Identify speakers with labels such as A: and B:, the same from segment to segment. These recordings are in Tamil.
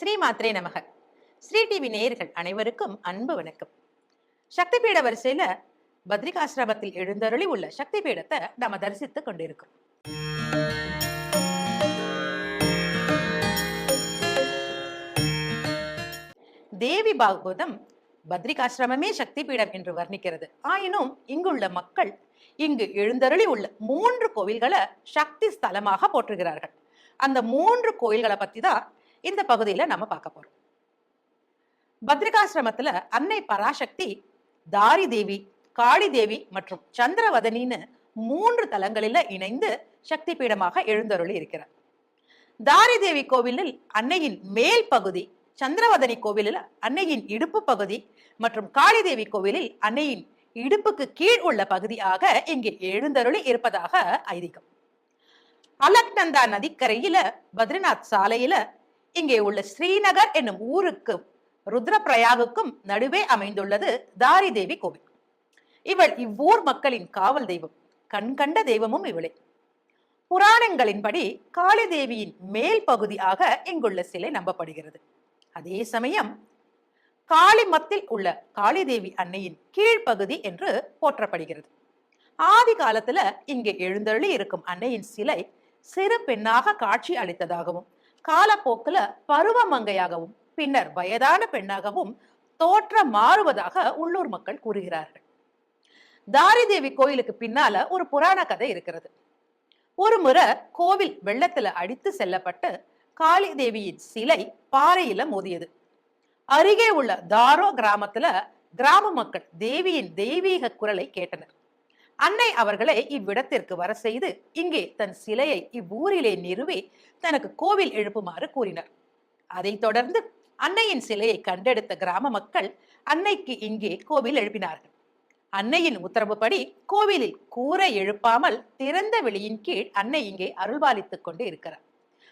A: ஸ்ரீ மாத்ரே நமக. ஸ்ரீ டிவி நேயர்கள் அனைவருக்கும் அன்பு வணக்கம். சக்தி பீட வரிசையில பத்ரிகாசிரமத்தில் எழுந்தருளி உள்ள சக்தி பீடத்தை நாம தரிசித்துக் கொண்டிருக்கோம். தேவி பாகவதம் பத்ரிகாசிரமமே சக்தி பீடம் என்று வர்ணிக்கிறது. ஆயினும் இங்குள்ள மக்கள் இங்கு எழுந்தருளி உள்ள மூன்று கோவில்களை சக்தி ஸ்தலமாக போற்றுகிறார்கள். அந்த மூன்று கோயில்களை பத்தி தான் இந்த பகுதியில நம்ம பார்க்க போறோம். பத்ரிகாசிரமத்துல அன்னை பராசக்தி தாரி தேவி காளி தேவி மற்றும் சந்திரவதனின்னு மூன்று தலங்களில இணைந்து சக்தி பீடமாக எழுந்தருளி இருக்கிறார். தாரி தேவி கோவிலில் அன்னையின் மேல் பகுதி சந்திரவதனி கோவிலில் அன்னையின் இடுப்பு பகுதி மற்றும் காளி தேவி கோவிலில் அன்னையின் இடுப்புக்கு கீழ் உள்ள பகுதியாக இங்கே எழுந்தருளி இருப்பதாக ஐதீகம். அலக்நந்தா நதிக்கரையில பத்ரிநாத் சாலையில இங்கே உள்ள ஸ்ரீநகர் என்னும் ஊருக்கும் ருத்ரபிரயாகுக்கும் நடுவே அமைந்துள்ளது தாரி தேவி கோவில். இவள் இவ்வூர் மக்களின் காவல் தெய்வம் கண்கண்ட தெய்வமும் இவளே. புராணங்களின்படி காளி தேவியின் மேல் பகுதியாக இங்குள்ள சிலை நம்பப்படுகிறது. அதே சமயம் காளிமத்தில் உள்ள காளி தேவி அன்னையின் கீழ்ப்பகுதி என்று போற்றப்படுகிறது. ஆதி காலத்துல இங்கே எழுந்தருளி இருக்கும் அன்னையின் சிலை சிறு பெண்ணாக காட்சி அளித்ததாகவும் காலப்போக்குல பருவமங்கையாகவும் பின்னர் வயதான பெண்ணாகவும் தோற்றம் மாறுவதாக உள்ளூர் மக்கள் கூறுகிறார்கள். தாரி தேவி கோயிலுக்கு பின்னால ஒரு புராண கதை இருக்கிறது. ஒரு முறை கோவில் வெள்ளத்துல அடித்து செல்லப்பட்டு காளி தேவியின் சிலை பாறையில மோதியது. அருகே உள்ள தாரோ கிராமத்துல கிராம மக்கள் தேவியின் தெய்வீக குரலை கேட்டனர். அன்னை அவர்களை இவ்விடத்திற்கு வர செய்து இங்கே தன் சிலையை இவ்வூரிலே நிறுவி தனக்கு கோவில் எழுப்புமாறு கூறினர். அதைத் தொடர்ந்து அன்னையின் சிலையை கண்டெடுத்த கிராம மக்கள் அன்னைக்கு இங்கே கோவில் எழுப்பினார்கள். அன்னையின் உத்தரவுப்படி கோவிலில் கூரை எழுப்பாமல் திறந்த வெளியின் கீழ் அன்னை இங்கே அருள்பாலித்துக் கொண்டு இருக்கிறார்.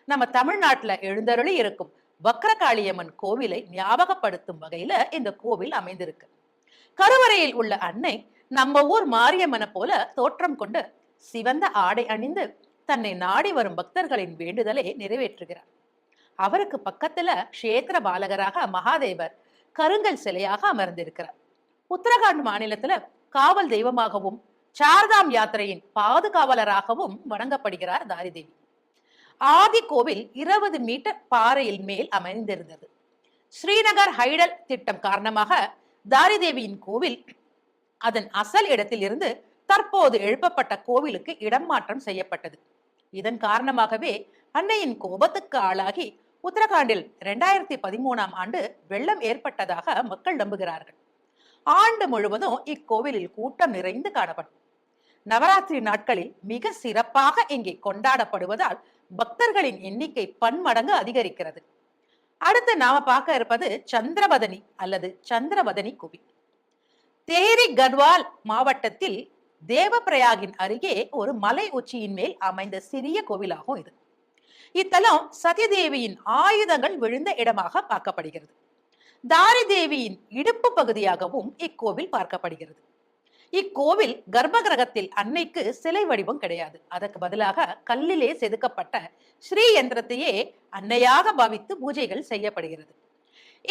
A: நம்ம தமிழ்நாட்டுல எழுந்தருளி இருக்கும் வக்ரகாளியம்மன் கோவிலை ஞாபகப்படுத்தும் வகையில இந்த கோவில் அமைந்திருக்கு. கருவறையில் உள்ள அன்னை நம்ம ஊர் மாரியம்மனை போல தோற்றம் கொண்டு சிவந்த ஆடை அணிந்து தன்னை நாடி வரும் பக்தர்களின் வேண்டுதலை நிறைவேற்றுகிறார். அவருக்கு பக்கத்துல க்ஷேத்திர பாலகராக மகாதேவர் கருங்கல் சிலையாக அமர்ந்திருக்கிறார். உத்தரகாண்ட் மாநிலத்துல காவல் தெய்வமாகவும் சார்தாம் யாத்திரையின் பாதுகாவலராகவும் வணங்கப்படுகிறார் தாரிதேவி. ஆதி கோவில் இருபது மீட்டர் பாறையில் மேல் அமைந்திருந்தது. ஸ்ரீநகர் ஹைடல் திட்டம் காரணமாக தாரிதேவியின் கோவில் அதன் அசல் இடத்தில் இருந்து தற்போது எழுப்பப்பட்ட கோவிலுக்கு இடம் மாற்றம் செய்யப்பட்டது. இதன் காரணமாகவே அன்னையின் கோபத்துக்கு ஆளாகி உத்தரகாண்டில் இரண்டாயிரத்தி பதிமூணாம் ஆண்டு வெள்ளம் ஏற்பட்டதாக மக்கள் நம்புகிறார்கள். ஆண்டு முழுவதும் இக்கோவிலில் கூட்டம் நிறைந்து காணப்படும். நவராத்திரி நாட்களில் மிக சிறப்பாக இங்கே கொண்டாடப்படுவதால் பக்தர்களின் எண்ணிக்கை பன்மடங்கு அதிகரிக்கிறது. அடுத்து நாம பார்க்க இருப்பது சந்திரபதனி அல்லது சந்திரபதனி கோவில் தேரி கட்வால் மாவட்டத்தில் தேவப்பிரயாகின் அருகே ஒரு மலை உச்சியின் மேல் அமைந்த சிறிய கோவிலாகும் இது. இத்தலம் சதிதேவியின் ஆயுதங்கள் விழுந்த இடமாக பார்க்கப்படுகிறது. தாரி தேவியின் இடுப்பு பகுதியாகவும் இக்கோவில் பார்க்கப்படுகிறது. இக்கோவில் கர்ப்பகிரகத்தில் அன்னைக்கு சிலை வடிவம் கிடையாது. அதற்கு பதிலாக கல்லிலே செதுக்கப்பட்ட ஸ்ரீ யந்திரத்தையே அன்னையாக பாவித்து பூஜைகள் செய்யப்படுகிறது.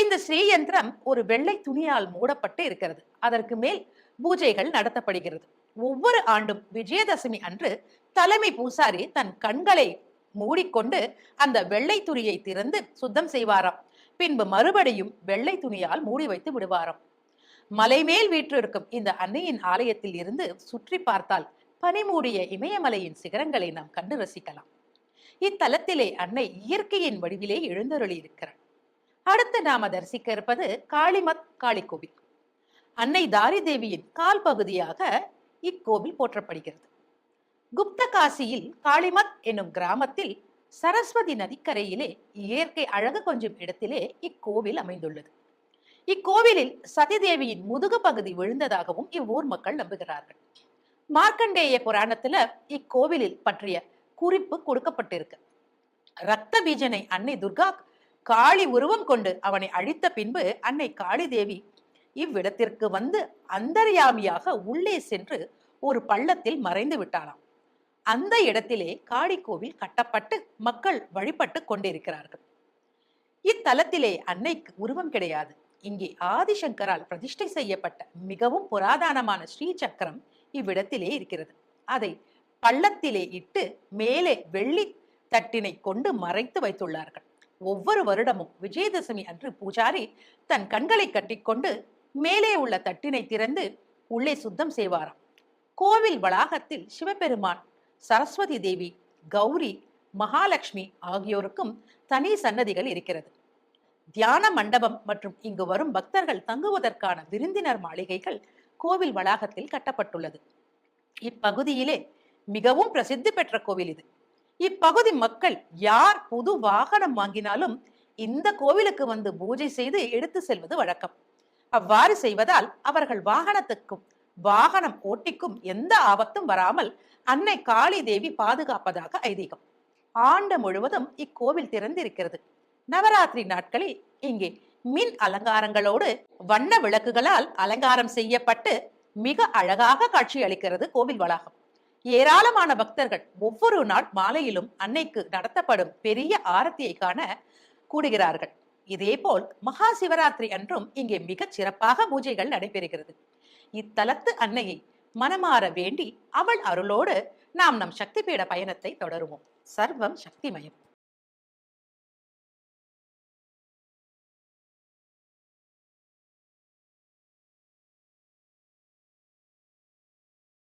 A: இந்த ஸ்ரீ யந்திரம் ஒரு வெள்ளை துணியால் மூடப்பட்டு இருக்கிறது. அதற்கு மேல் பூஜைகள் நடத்தப்படுகிறது. ஒவ்வொரு ஆண்டும் விஜயதசமி அன்று தலைமை பூசாரி தன் கண்களை மூடிக்கொண்டு அந்த வெள்ளை துணியை திறந்து சுத்தம் செய்வாராம். பின்பு மறுபடியும் வெள்ளை துணியால் மூடி வைத்து விடுவாராம். மலை மேல் வீற்றிருக்கும் இந்த அன்னையின் ஆலயத்தில் இருந்து சுற்றி பார்த்தால் பனிமூடிய இமயமலையின் சிகரங்களை நாம் கண்டு ரசிக்கலாம். இத்தலத்திலே அன்னை இயற்கையின் வடிவிலே எழுந்தருளி இருக்கிறார் அடுத்து நாம தரிசிக்க இருப்பது காளிமத் காளி கோவில் அன்னை தாரி தேவியின் கால் பகுதியாக இக்கோவில் போற்றப்படுகிறது. குப்த காசியில் காளிமத் என்னும் கிராமத்தில் சரஸ்வதி நதிக்கரையிலே இயற்கை அழகு கொஞ்சம் இடத்திலே இக்கோவில் அமைந்துள்ளது. இக்கோவிலில் சதிதேவியின் முதுகு பகுதி விழுந்ததாகவும் இவ்வூர் மக்கள் நம்புகிறார்கள். மார்க்கண்டேய புராணத்துல இக்கோவிலில் பற்றிய குறிப்பு கொடுக்கப்பட்டிருக்கு. ரத்த பீஜனை அன்னை துர்கா காளி உருவம் கொண்டு அவனை அழித்த பின்பு அன்னை காளி தேவி இவ்விடத்திற்கு வந்து அந்தர்யாமியாக உள்ளே சென்று ஒரு பள்ளத்தில் மறைந்து விட்டாளாம். அந்த இடத்திலே காளி கோவில் கட்டப்பட்டு மக்கள் வழிபட்டு கொண்டிருக்கிறார்கள். இத்தலத்திலே அன்னைக்கு உருவம் கிடையாது. இங்கே ஆதிசங்கரால் பிரதிஷ்டை செய்யப்பட்ட மிகவும் புராதனமான ஸ்ரீ சக்கரம் இவ்விடத்திலே இருக்கிறது. அதை பள்ளத்திலே இட்டு மேலே வெள்ளி தட்டினை கொண்டு மறைத்து வைத்துள்ளார்கள். ஒவ்வொரு வருடமும் விஜயதசமி அன்று பூஜாரி தன் கண்களை கட்டிக்கொண்டு மேலே உள்ள தட்டினை திறந்து உள்ளே சுத்தம் செய்வாராம். கோவில் வளாகத்தில் சிவபெருமான் சரஸ்வதி தேவி கௌரி மகாலட்சுமி ஆகியோருக்கும் தனி சன்னதிகள் இருக்கிறது. தியான மண்டபம் மற்றும் இங்கு வரும் பக்தர்கள் தங்குவதற்கான விருந்தினர் மாளிகைகள் கோவில் வளாகத்தில் கட்டப்பட்டுள்ளது. இப்பகுதியிலே மிகவும் பிரசித்தி பெற்ற கோவில் இது. இப்பகுதி மக்கள் யார் புது வாகனம் வாங்கினாலும் இந்த கோவிலுக்கு வந்து பூஜை செய்து எடுத்து செல்வது வழக்கம். அவ்வாறு செய்வதால் அவர்கள் வாகனத்துக்கும் வாகனம் ஓட்டிக்கும் எந்த ஆபத்தும் வராமல் அன்னை காளி தேவி பாதுகாப்பதாக ஐதீகம். ஆண்டு முழுவதும் இக்கோவில் திறந்திருக்கிறது. நவராத்திரி நாட்களில் இங்கே மின் அலங்காரங்களோடு வண்ண விளக்குகளால் அலங்காரம் செய்யப்பட்டு மிக அழகாக காட்சி அளிக்கிறது கோவில் வளாகம். ஏராளமான பக்தர்கள் ஒவ்வொரு நாள் மாலையிலும் அன்னைக்கு நடத்தப்படும் பெரிய ஆரத்தியை காண கூடுகிறார்கள். இதேபோல் மகா சிவராத்திரி அன்றும் இங்கே மிகச் சிறப்பாக பூஜைகள் நடைபெறுகிறது. இத்தலத்து அன்னையை மனமாற வேண்டி அவள் அருளோடு நாம் நம் சக்தி பீட பயணத்தை தொடருவோம். சர்வம் சக்திமயம்.